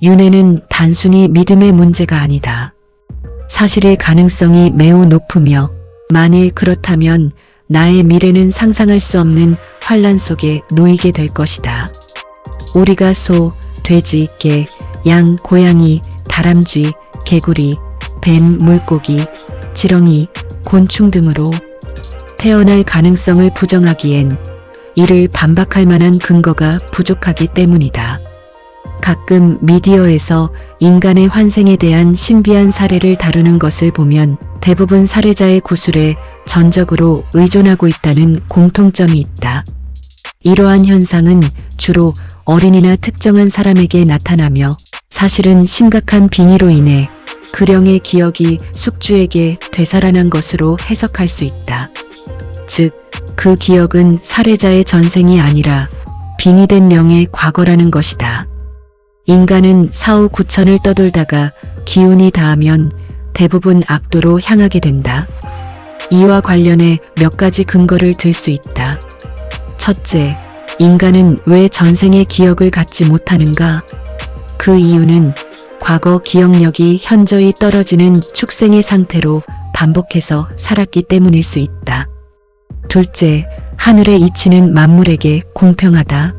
윤회는 단순히 믿음의 문제가 아니다. 사실의 가능성이 매우 높으며 만일 그렇다면 나의 미래는 상상할 수 없는 환란 속에 놓이게 될 것이다. 우리가 소, 돼지, 개, 양, 고양이, 다람쥐, 개구리, 뱀, 물고기, 지렁이, 곤충 등으로 태어날 가능성을 부정하기엔 이를 반박할 만한 근거가 부족하기 때문이다. 가끔 미디어에서 인간의 환생에 대한 신비한 사례를 다루는 것을 보면 대부분 사례자의 구술에 전적으로 의존하고 있다는 공통점이 있다. 이러한 현상은 주로 어린이나 특정한 사람에게 나타나며 사실은 심각한 빙의로 인해 그령의 기억이 숙주에게 되살아난 것으로 해석할 수 있다. 즉, 그 기억은 사례자의 전생이 아니라 빙의된 명의 과거라는 것이다. 인간은 사후 구천을 떠돌다가 기운이 닿으면 대부분 악도로 향하게 된다. 이와 관련해 몇 가지 근거를 들 수 있다. 첫째, 인간은 왜 전생의 기억을 갖지 못하는가? 그 이유는 과거 기억력이 현저히 떨어지는 축생의 상태로 반복해서 살았기 때문일 수 있다. 둘째, 하늘의 이치는 만물에게 공평하다.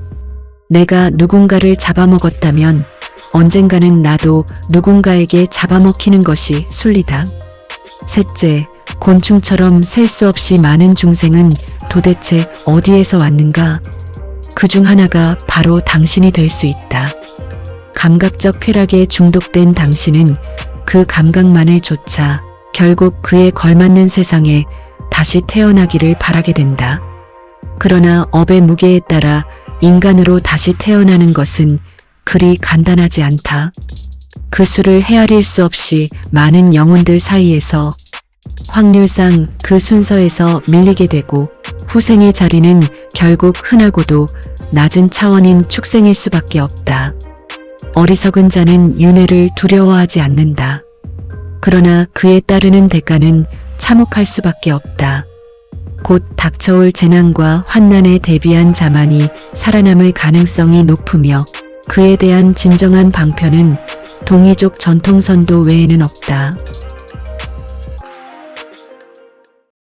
내가 누군가를 잡아먹었다면 언젠가는 나도 누군가에게 잡아먹히는 것이 순리다. 셋째, 곤충처럼 셀 수 없이 많은 중생은 도대체 어디에서 왔는가? 그 중 하나가 바로 당신이 될 수 있다. 감각적 쾌락에 중독된 당신은 그 감각만을 쫓아 결국 그에 걸맞는 세상에 다시 태어나기를 바라게 된다. 그러나 업의 무게에 따라 인간으로 다시 태어나는 것은 그리 간단하지 않다. 그 수를 헤아릴 수 없이 많은 영혼들 사이에서 확률상 그 순서에서 밀리게 되고 후생의 자리는 결국 흔하고도 낮은 차원인 축생일 수밖에 없다. 어리석은 자는 윤회를 두려워하지 않는다. 그러나 그에 따르는 대가는 참혹할 수밖에 없다. 곧 닥쳐올 재난과 환난에 대비한 자만이 살아남을 가능성이 높으며 그에 대한 진정한 방편은 동이족 전통선도 외에는 없다.